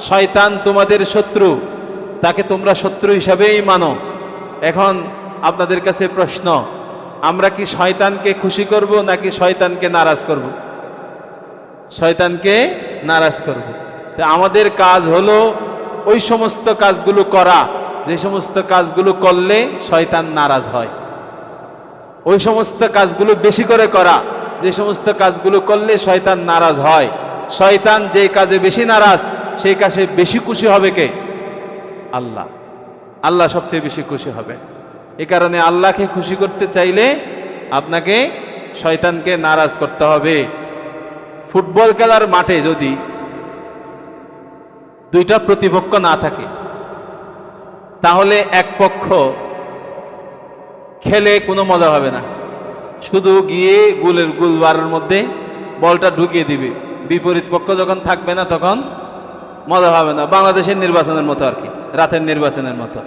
শয়তান তোমাদের শত্রু, তাকে তোমরা শত্রু হিসাবেই মানো। এখন আপনাদের কাছে প্রশ্ন, আমরা কি শয়তানকে খুশি করব নাকি শয়তানকে নারাজ করব? শয়তানকে নারাজ করব। তা আমাদের কাজ হলো ওই সমস্ত কাজগুলো করা। যে সমস্ত কাজগুলো করলে শয়তান নারাজ হয়। ওই সমস্ত কাজগুলো বেশি করে করা। যে সমস্ত কাজগুলো করলে শয়তান নারাজ হয়। শয়তান যে কাজে বেশি নারাজ, সেই কাজে বেশি খুশি হবে কে? আল্লাহ। আল্লাহ সবচেয়ে বেশি খুশি হবে। এ কারণে আল্লাহকে খুশি করতে চাইলে আপনাকে শয়তানকে নারাজ করতে হবে। ফুটবল খেলার মাঠে যদি দুইটা প্রতিপক্ষ না থাকে, তাহলে এক পক্ষ খেলে কোনো মজা হবে না। শুধু গিয়ে গুলের গুলবারের মধ্যে বলটা ঢুকিয়ে দিবে। বিপরীত পক্ষ যখন থাকবে না তখন মজা হবে না। বাংলাদেশের নির্বাচনের মতো আর কি, রাতের নির্বাচনের মতো।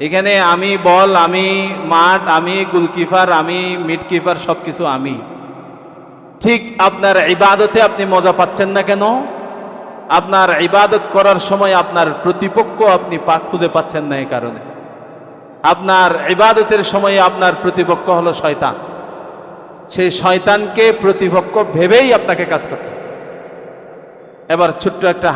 এখানে আমি বল, আমি মাঠ, আমি গোলকিপার, আমি মিড কিপার সব কিছু আমি। ঠিক আপনার ইবাদতে আপনি মজা পাচ্ছেন না কেন? আপনার ইবাদত করার সময় আপনার প্রতিপক্ষ আপনি খুঁজে পাচ্ছেন না এই কারণে। আপনার ইবাদতের সময়ে আপনার প্রতিপক্ষ হলো শয়তান। সেই শয়তানকে প্রতিপক্ষ ভেবেই আপনাকে কাজ করতে এবার ছোট্ট একটা